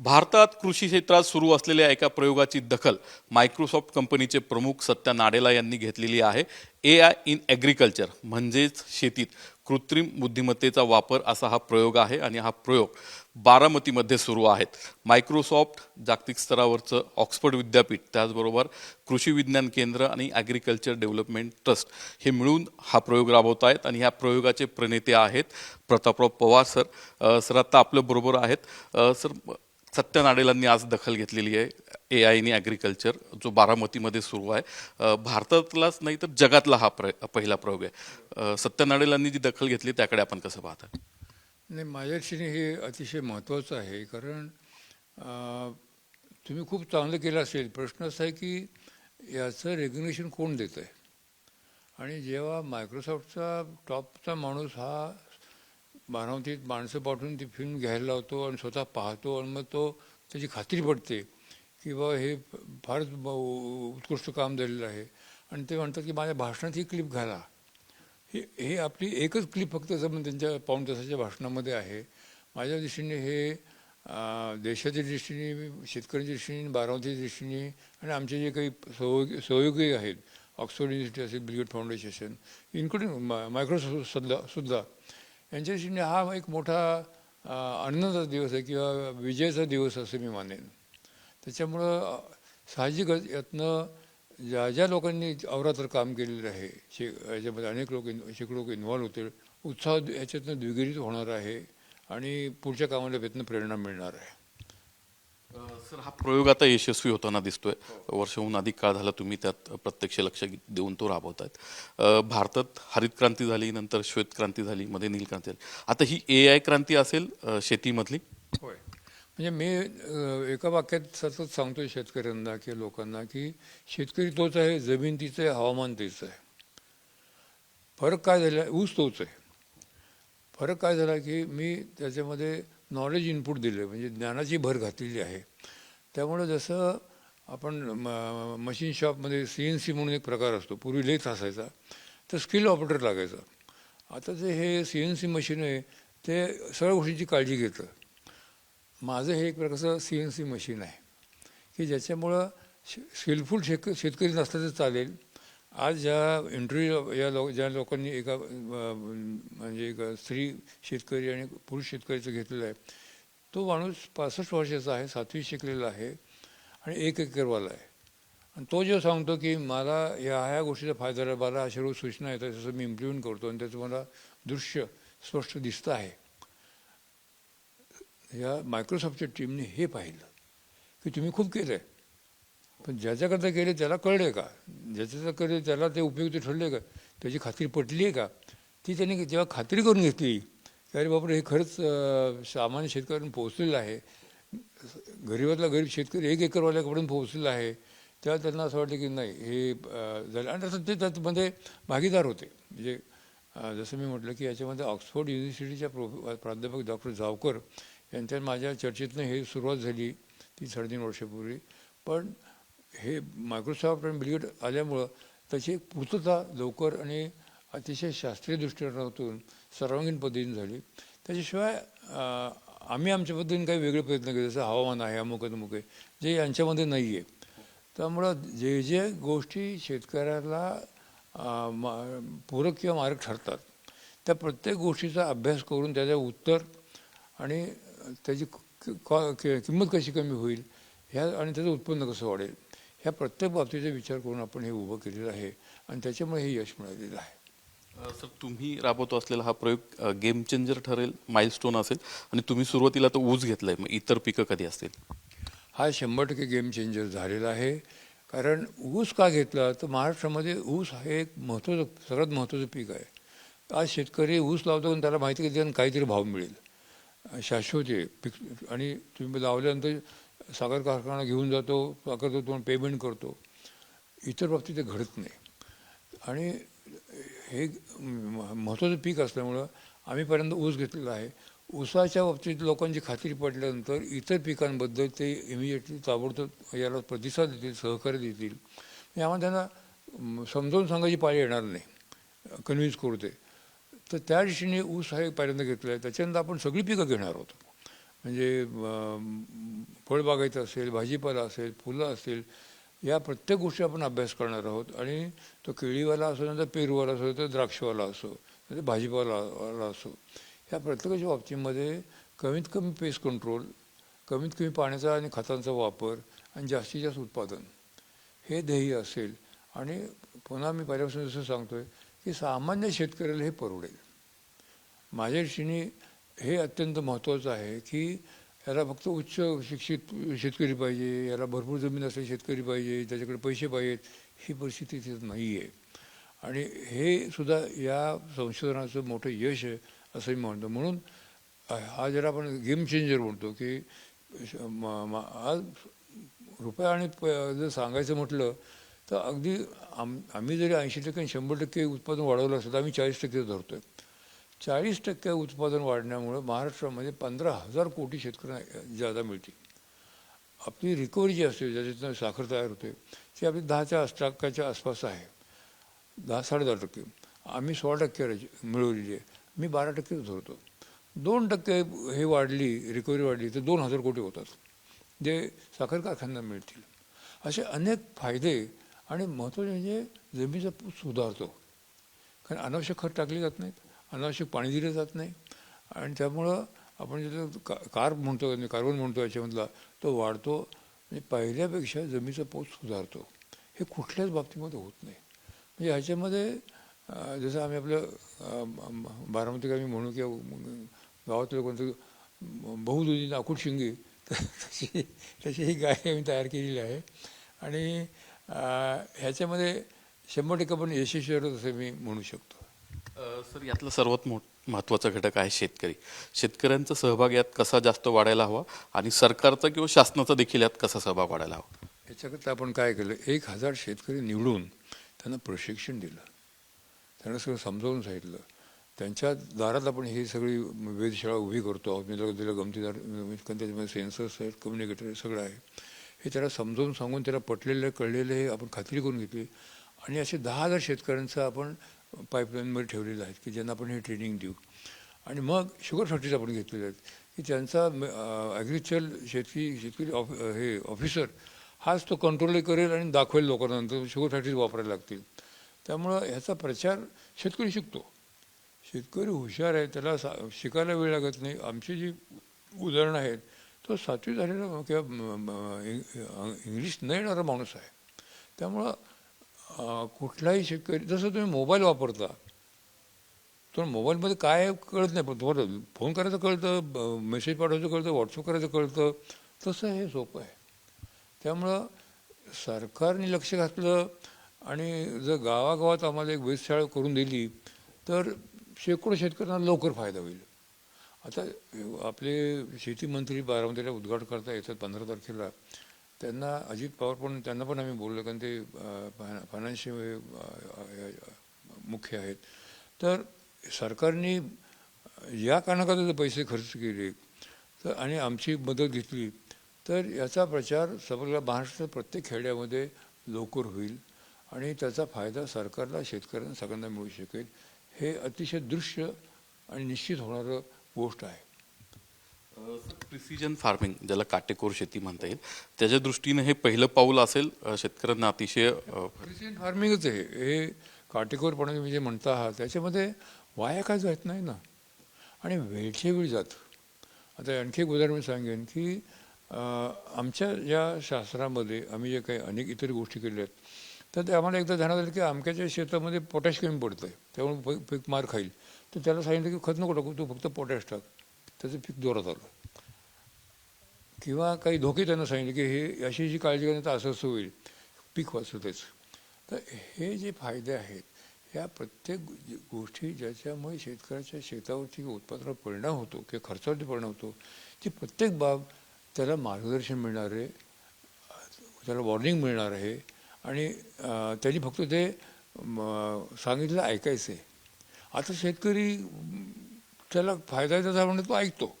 भारतात कृषी क्षेत्रात सुरू असलेल्या एका प्रयोगाची दखल मायक्रोसॉफ्ट कंपनीचे प्रमुख सत्या नाडेला यांनी घेतलेली आहे. ए आय इन ॲग्रिकल्चर म्हणजेच शेतीत कृत्रिम बुद्धिमत्तेचा वापर असा हा प्रयोग आहे आणि हा प्रयोग बारामतीमध्ये सुरू आहेत. मायक्रोसॉफ्ट जागतिक स्तरावरचं ऑक्सफर्ड विद्यापीठ त्याचबरोबर कृषी विज्ञान केंद्र आणि ॲग्रिकल्चर डेव्हलपमेंट ट्रस्ट हे मिळून हा प्रयोग राबवत आहेत आणि ह्या प्रयोगाचे प्रणेते आहेत प्रतापराव पवार सर. सर आत्ता आपल्याबरोबर आहेत. सर सत्य नाडेलांनी आज दखल घेतलेली आहे. ए आयनी ॲग्रिकल्चर जो बारामतीमध्ये सुरू आहे. भारतातलाच नाही तर जगातला हा प्र पहिला प्रयोग आहे. अ, सत्य नाडेलांनी जी दखल घेतली त्याकडे आपण कसं पाहता? नाही माझ्या दृष्टीने हे अतिशय महत्त्वाचं आहे. कारण तुम्ही खूप चांगलं केलं असेल. प्रश्न असा आहे की याचं रेग्युलेशन कोण देतं आहे आणि जेव्हा मायक्रोसॉफ्टचा टॉपचा माणूस हा बारामतीत माणसं पाठवून ती फिल्म घ्यायला लावतो आणि स्वतः पाहतो आणि मग तो त्याची खात्री पडते की बाबा हे फारच उत्कृष्ट काम झालेलं आहे. आणि ते म्हणतात की माझ्या भाषणात ही क्लिप घाला. हे हे आपली एकच क्लिप फक्त जमून त्यांच्या पाऊण तासाच्या भाषणामध्ये आहे. माझ्या दृष्टीने हे देशाच्या दृष्टीने शेतकऱ्यांच्या दृष्टीने बारावतीच्या दृष्टीने आणि आमचे जे काही सहयोगी सहयोगी आहेत ऑक्सफोर्ड युनिव्हर्सिटी असेल ब्रिगेड फाउंडेशन इन्क्लुडिंग मायक्रोसॉफ्ट सुद्धा सुद्धा यांच्या दृष्टीने हा एक मोठा आनंदाचा दिवस आहे किंवा विजयाचा दिवस असं मी मानेन. त्याच्यामुळं साहजिकच यातनं ज्या ज्या लोकांनी अवरात्र काम केलेलं आहे शे याच्यामध्ये अनेक लोक इन शेकडो लोक इन्व्हॉल्व होते उत्साह याच्यातनं द्विगिरीत होणार आहे आणि पुढच्या कामाला यातनं प्रेरणा मिळणार आहे. सर हा प्रयोग आता यशस्वी होताना दिसतोय. वर्षहून अधिक काळ झाला तुम्ही त्यात प्रत्यक्ष लक्ष देऊन तो राबवतायत. भारतात हरित क्रांती झाली नंतर श्वेत क्रांती झाली मध्ये नील क्रांती झाली. आता ही ए आय क्रांती असेल शेतीमधली? होय. म्हणजे मी एका वाक्यात सतत सांगतोय शेतकऱ्यांना की लोकांना की शेतकरी तोच आहे जमीन तिचं आहे हवामान तिचं आहे. फरक काय झाला ऊस तोच आहे. फरक काय झाला की मी त्याच्यामध्ये नॉलेज इनपुट दिलं म्हणजे ज्ञानाची भर घातलेली आहे. त्यामुळं जसं आपण म मशीन शॉपमध्ये सी एन सी म्हणून एक प्रकार असतो पूर्वी लेथ असायचा तर स्किल ऑपरेटर लागायचा. आता जे हे सी एन सी मशीन आहे ते सगळ्या गोष्टींची काळजी घेतं. माझं हे एक प्रकारचं सी एन सी मशीन आहे की ज्याच्यामुळं स्किलफुल शेक शेतकरी नसलं तर चालेल. आज ज्या इंटरव्ह्यू या लो ज्या लोकांनी एका म्हणजे एक स्त्री शेतकरी आणि पुरुष शेतकरीचं घेतलेलं आहे तो माणूस पासष्ट वर्षाचा आहे सातवी शिकलेला आहे आणि एक एकरवाला आहे. आणि तो जेव्हा सांगतो की मला या ह्या गोष्टीचा फायदा आहे मला अशा रोज सूचना येतात तसं मी इम्प्लिमेंट करतो आणि त्याचं मला दृश्य स्पष्ट दिसतं आहे. या मायक्रोसॉफ्टच्या टीमने हे पाहिलं की तुम्ही खूप केलं आहे पण ज्याच्याकरता केले त्याला कळले का? ज्याच्याचं केले त्याला ते उपयुक्त ठरले का? त्याची खात्री पटली आहे का? ती त्यांनी जेव्हा खात्री करून घेतली अरे बापरे हे खरंच सामान्य शेतकऱ्यांना पोहोचलेलं आहे. गरीबातला गरीब शेतकरी एक एकरवाल्याकडून पोहोचलेला आहे. तेव्हा त्यांना असं वाटलं की नाही हे झालं. आणि तसं ते त्यामध्ये भागीदार होते. म्हणजे जसं मी म्हटलं की याच्यामध्ये ऑक्सफोर्ड युनिव्हर्सिटीच्या प्रो प्राध्यापक डॉक्टर जावकर यांच्या माझ्या चर्चेतनं हे सुरुवात झाली ती साडेतीन वर्षापूर्वी. पण हे मायक्रोसॉफ्ट आणि बिलगेट आल्यामुळं त्याची पूर्तता लवकर आणि अतिशय शास्त्रीय दृष्टिकोनातून सर्वांगीण पद्धतीने झाली. त्याच्याशिवाय आम्ही आमच्या पद्धतीने काही वेगळे प्रयत्न केले जसं हवामान आहे अमुक अमुक आहे जे यांच्यामध्ये नाही आहे त्यामुळं जे जे गोष्टी शेतकऱ्याला मा- पूरक किंवा मारक ठरतात त्या प्रत्येक गोष्टीचा अभ्यास करून त्याचं उत्तर आणि त्याची क- किंमत कशी कमी होईल ह्या आणि त्याचं उत्पन्न कसं वाढेल ह्या प्रत्येक बाबतीचा विचार करून आपण हे उभं केलेलं आहे आणि त्याच्यामुळे हे यश मिळालेलं आहे. सर तुम्ही राबवतो असलेला हा प्रयोग गेम चेंजर ठरेल माइलस्टोन असेल आणि तुम्ही सुरुवातीला तो ऊस घेतलाय मग इतर पिकं कधी असतील? हा शंभर टक्के गेम चेंजर झालेला आहे. कारण ऊस का घेतला? तर महाराष्ट्रामध्ये ऊस हे एक महत्त्वाचं सगळ्यात महत्त्वाचं पीक आहे. आज शेतकरी ऊस लावतो आणि त्याला माहिती की त्याला काहीतरी भाव मिळेल. शाश्वत आहे. पीक आणि तुम्ही लावल्यानंतर साखर कारखाना घेऊन जातो साखर तो पेमेंट करतो. इतर बाबतीत ते घडत नाही. आणि हे म- महत्त्वाचं पीक असल्यामुळं आम्ही पहिल्यांदा ऊस घेतलेला आहे. ऊसाच्या बाबतीत लोकांची खात्री पडल्यानंतर इतर पिकांबद्दल ते इमिजिएटली ताबडतोब याला प्रतिसाद देतील सहकार्य देतील. म्हणजे आम्हाला त्यांना समजावून सांगायची पाळी येणार नाही. कन्व्हिन्स करू ते तर त्या दिशेने ऊस हा एक पहिल्यांदा घेतला आहे. त्याच्यानंतर आपण सगळी पिकं घेणार आहोत. म्हणजे फळबागायचं असेल भाजीपाला असेल फुलं असेल या प्रत्येक गोष्टी आपण अभ्यास करणार आहोत. आणि तो केळीवाला असो नंतर पेरूवाला असो तर द्राक्षवाला असो नंतर भाजीपाला असो ह्या प्रत्येकाच्या बाबतीमध्ये कमीत कमी पेस्ट कंट्रोल कमीत कमी पाण्याचा आणि खतांचा वापर आणि जास्तीत जास्त उत्पादन हे ध्येय असेल. आणि पुन्हा मी पहिल्यापासून जसं आहे की सामान्य शेतकऱ्याला हे परवडेल. माझ्या दृष्टीने हे अत्यंत महत्त्वाचं आहे की याला फक्त उच्च शिक्षित शेतकरी पाहिजे याला भरपूर जमीन असलेले शेतकरी पाहिजे त्याच्याकडे पैसे पाहिजेत ही परिस्थिती तिथं नाही आहे आणि हे सुद्धा या संशोधनाचं मोठं यश आहे असं मी म्हणतो. म्हणून हा जर आपण गेम चेंजर म्हणतो की म- आज रुपया आणि प जर सांगायचं म्हटलं तर अगदी आम आम्ही जरी ऐंशी टक्के आणि शंभर टक्के उत्पादन वाढवलं असेल तर आम्ही चाळीस टक्के धरतो आहे चाळीस टक्के उत्पादन वाढण्यामुळं महाराष्ट्रामध्ये पंधरा हजार कोटी शेतकऱ्यांना जादा मिळतील. आपली रिकव्हरी जी असते ज्याच्यातून साखर तयार होते ती आपली दहाच्या टक्क्याच्या आसपास आहे. दहा साडेदहा टक्के. आम्ही सोळा टक्के मिळवलेली आहे. मी बारा टक्केच धरतो. दोन टक्के हे वाढली रिकव्हरी वाढली तर दोन हजार कोटी होतात. जे साखर कारखान्यांना मिळतील. असे अनेक फायदे आणि महत्त्वाचे म्हणजे जमिनीचा पूत सुधारतो. कारण अनावश्यक खत टाकले जात नाहीत. अनावश्यक पाणी दिलं जात नाही. आणि त्यामुळं आपण जिथं का कार म्हणतो म्हणजे कार्बन म्हणतो याच्यामधला तो वाढतो म्हणजे पहिल्यापेक्षा जमिनीचा पोत सुधारतो. हे कुठल्याच बाबतीमध्ये होत नाही. म्हणजे ह्याच्यामध्ये जसं आम्ही आपलं बारामती आम्ही म्हणू किंवा गावातलं कोणतं बहुदुधी नाकूट शिंगे तशी तशी ही गाय आम्ही तयार केलेली आहे. आणि ह्याच्यामध्ये शंभर टक्के पण यशस्वी आहोत असं मी म्हणू शकतो. सर यातलं सर्वात मोठ महत्त्वाचा घटक आहे शेतकरी. शेतकऱ्यांचा सहभाग यात कसा जास्त वाढायला हवा आणि सरकारचा किंवा शासनाचा देखील यात कसा सहभाग वाढायला हवा? याच्याकरता आपण काय केलं एक हजार शेतकरी निवडून त्यांना प्रशिक्षण दिलं. त्यांना सगळं समजावून सांगितलं. त्यांच्या दारात आपण ही सगळी वेधशाळा उभी करतो आहोत. मी दिलं गमतीदार त्याच्यामध्ये सेन्सर्स आहेत कम्युनिकेटर सगळं आहे. हे त्याला समजावून सांगून त्याला पटलेलं कळलेलं हे आपण खात्री करून घेतली. आणि असे दहा हजार शेतकऱ्यांचं आपण पाईपलाईनमध्ये ठेवलेलं आहेत की ज्यांना आपण हे ट्रेनिंग देऊ. आणि मग शुगर फॅक्टरीज आपण घेतलेल्या आहेत की त्यांचा ॲग्रिकल्चर शेतकरी शेतकरी ऑफ हे ऑफिसर हाच तो कंट्रोलही करेल आणि दाखवेल लोकांना नंतर शुगर फॅक्टरीज वापरायला लागतील. त्यामुळं ह्याचा प्रचार शेतकरी शिकतो. शेतकरी हुशार आहे त्याला सा शिकायला वेळ लागत नाही. आमची जी उदाहरणं आहेत तो सातवी झालेला किंवा इंग- इंग्लिश न येणारा माणूस आहे. त्यामुळं कुठलाही शेतकरी जसं तुम्ही मोबाईल वापरता तर मोबाईलमध्ये काय कळत नाही. पण तुम्हाला फोन करायचं कळतं मेसेज पाठवायचं कळतं व्हॉट्सअप करायचं कळतं तसं हे सोपं आहे. त्यामुळं सरकारने लक्ष घातलं आणि जर गावागावात आम्हाला एक वेधशाळा करून दिली तर शेकडो शेतकऱ्यांना लवकर फायदा होईल. आता आपले शेतीमंत्री बारामतीला उद्घाटन करता येतात पंधरा तारखेला. त्यांना अजित पवार पण त्यांना पण आम्ही बोललो कारण ते फायनान्शियल मुख्य आहेत. तर सरकारने या कारणाकरता जर पैसे खर्च केले तर आणि आमची मदत घेतली तर याचा प्रचार सगळ्या महाराष्ट्र प्रत्येक खेड्यामध्ये लवकर होईल आणि त्याचा फायदा सरकारला शेतकऱ्यांना सगळ्यांना मिळू शकेल. हे अतिशय दृश्य आणि निश्चित होणारं गोष्ट आहे. प्रिसिजन फार्मिंग ज्याला काटेकोर शेती म्हणता येईल त्याच्या दृष्टीने हे पहिलं पाऊल असेल शेतकऱ्यांना अतिशय प्रिसिजन फार्मिंगच आहे. हे काटेकोरपणे तुम्ही जे म्हणता आहात त्याच्यामध्ये वाया काय जात नाही ना? आणि वेळचे वेळ जातं. आता आणखी एक उदाहरण मी सांगेन की आमच्या या शास्त्रामध्ये आम्ही जे काही अनेक इतर गोष्टी केल्या आहेत तर ते आम्हाला एकदा ध्यानात आलं की आमच्या शेतामध्ये पोटॅश कमी पडतं आहे त्यामुळे पीक- पीक मार खाईल. तर त्याला सांगितलं की खत नको टाकू तू फक्त पोटॅश टाक. त्याचं पीक जोरात आलं. किंवा काही धोके त्यांना सांगितले की हे अशी जी काळजी घेण्यात असं असं होईल पीक वाचवतेच. तर हे जे फायदे आहेत या प्रत्येक गोष्टी ज्याच्यामुळे शेतकऱ्याच्या शेतावरती उत्पादनावर परिणाम होतो किंवा खर्चावरती परिणाम होतो ती प्रत्येक बाब त्याला मार्गदर्शन मिळणार आहे त्याला वॉर्निंग मिळणार आहे. आणि अं, त्यांनी फक्त ते सांगितलं ऐकायचं आहे आता शेतकरी त्याला फायदा त्याचा म्हणून तो ऐकतो.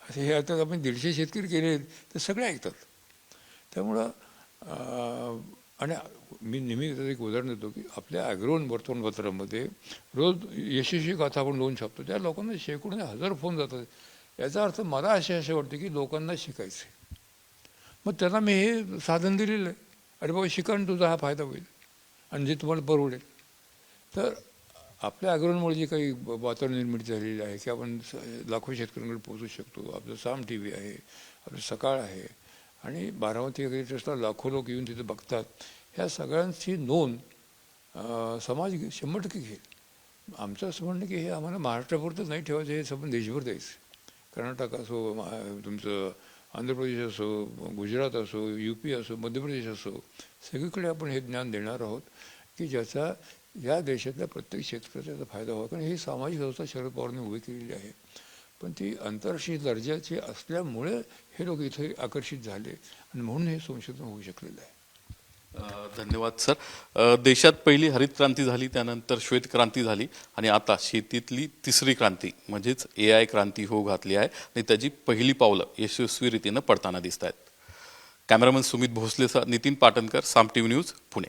असे हे आता आपण दीडशे शेतकरी केले ते सगळे ऐकतात. त्यामुळं आणि मी नेहमी त्याचं एक उदाहरण देतो की आपल्या ॲग्रोन वर्तमानपत्रामध्ये रोज यशस्वी कथा आपण लोन छापतो त्या लोकांना शेकडो हजार फोन जातात. याचा अर्थ मला असे असे वाटते की लोकांना शिकायचं मग त्यांना मी हे साधन दिलेलं आहे. अरे बाबा शिका तुझा हा फायदा होईल. आणि जे तुम्हाला परवडेल. तर आपल्या आग्रहांमुळे जी काही वातावरण निर्मिती झालेली आहे की आपण स- लाखो शेतकऱ्यांकडे पोहोचू शकतो. आपलं साम टी व्ही आहे आपलं सकाळ आहे आणि बारामती ॲग्रिकल्चरला लाखो लोक येऊन तिथे बघतात. ह्या सगळ्यांची नोंद समाज घे- शंभर टक्के घेईल. आमचं असं म्हणणं की हे आम्हाला महाराष्ट्रापुरतंच नाही ठेवायचं हे संबंध देशभर द्यायचं कर्नाटक असो तुमचं आंध्र प्रदेश असो गुजरात असो यू पी असो मध्य प्रदेश असो सगळीकडे आपण हे ज्ञान देणार आहोत की ज्याचा या देशातल्या प्रत्येक शेतकऱ्याचा फायदा व्हावा कारण ही सामाजिक व्यवस्था शरद पवारांनी उभी केलेली आहे. पण ती आंतरराष्ट्रीय दर्जाची असल्यामुळे हे लोक इथे आकर्षित झाले आणि म्हणून हे संशोधन होऊ शकलेलं आहे. धन्यवाद सर. देशात पहिली हरित क्रांती झाली त्यानंतर श्वेत क्रांती झाली आणि आता शेतीतली तिसरी क्रांती म्हणजेच ए आय क्रांती होऊ घातली आहे आणि त्याची पहिली पावलं यशस्वी रीतीनं पडताना दिसत आहेत cameraman Sumit भोसलेसह Nitin Patankar Saam T V news Pune.